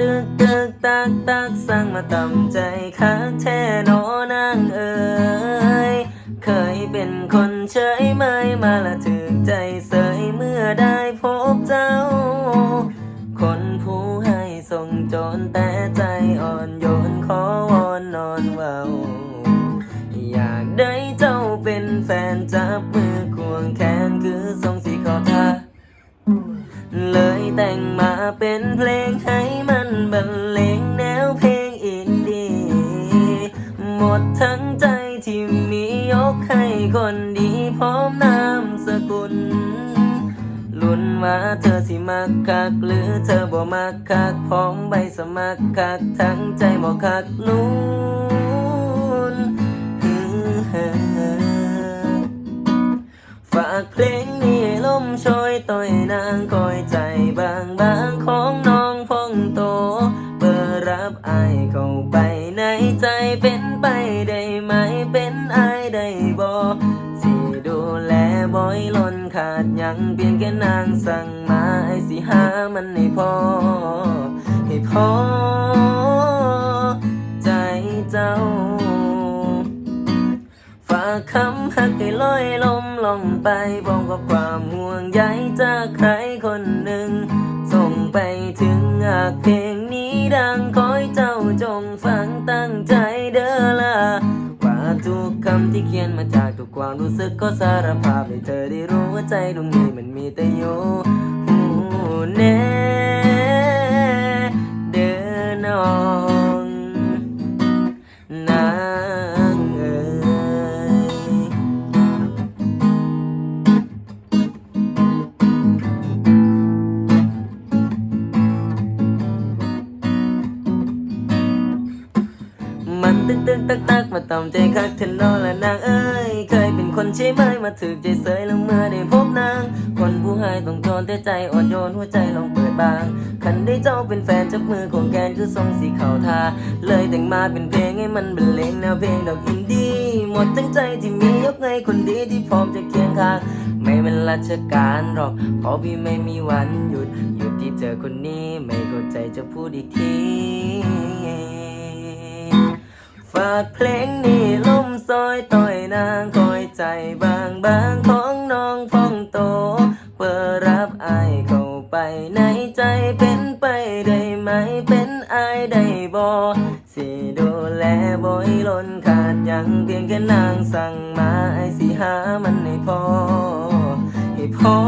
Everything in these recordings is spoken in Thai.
ตึกตึกตักตักสั่งมาตำใจคักแท้นอนางเอ๋ยเคยเป็นคนเฉยเมยมาละถึกใจเสยเมื่อได้พบเจ้า คนผู้ให้ส่งโจรแต่ใจอ่อนโยนขอวอนนอนเว้าอยากได้เจ้าเป็นแฟนจับมือควงแขนคือทรงสีขอทาเลยแต่งมาเป็นเพลงให้ ดทั้งใจที่มียกให้คนดีพร้อมนามสกุล ลุ้นว่าเธอสิมักคัก หรือเธอบ่มักคักพร้อมใบสมัครคักทั้งใจบ่คักลุ้นฝากเพลงนี้ให้ลมโชยต่อยนางคอยใจบางบางของน้องพองโต เปิดรับอายเข้าไปในใจเป็น เป็นอายได้บ่สิดูแลบ่อยล้นขาดยังเพียงแค่นางสั่งมาให้สิหามันให้พอ ให้พอ ใจเจ้า ฝากคำหักให้ลอยลมลงไปพร้อมกับความห่วงใยจากใครคนหนึ่ง ส่งไปถึงหากเพลงนี้ดังขอให้เจ้าจงฟังตั้งใจเด้อละำที่เขียนมาจากทุกความรู้สึกก็สารภาพให้เธอได้รู้ว่าใจตรงนี้มันมีแต่อยู่หูแน่เดินออก ตึกตึกตักตักมาต่อมใจคักเธอนอนและนางเอ้ยเคยเป็นคนใช่ไหมมาถึกใจเสยแล้วเมื่อได้พบนาง คนผู้ให้ต้องโจรแต่ใจอ่อนโยนหัวใจลองเปิดบาง คันได้เจ้าเป็นแฟนจับมือของแกนคือทรงสีขาวทา เลยแต่งมาเป็นเพลงให้มันบรรเลงแนวเพลงดอกอินดี้หมดทั้งใจที่มียกให้คนดีที่พร้อมจะเคียงข้างไม่เป็นราชการหรอก เพราะพี่ไม่มีวันหยุด หยุดที่เจอคนนี้ไม่เข้าใจจะพูดอีกที ฝากเพลงนี้ลมซอยต่อยนางคอยใจบางบางของน้องพองโต เปิดรับอายเข้าไปในใจเป็นไปได้ไหมเป็นอายได้บ่สิดูแลบ่อยล้นขาดยังเพียงแค่นางสั่งมาไอสิหามันให้พอให้พอ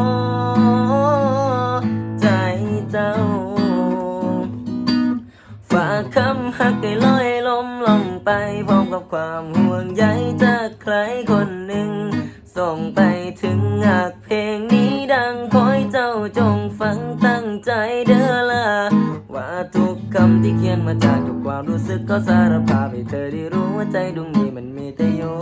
ใจเจ้า ฝากคำหักให้ลอย ไปพร้อมกับความห่วงใยจากใครคนหนึ่ง ส่งไปถึงหากเพลงนี้ดังขอให้เจ้าจงฟังตั้งใจเด้อละว่าทุกคำที่เขียนมาจากทุกความรู้สึกก็สารภาพให้เธอได้รู้ว่าใจดวงนี้มันมีแต่อยู่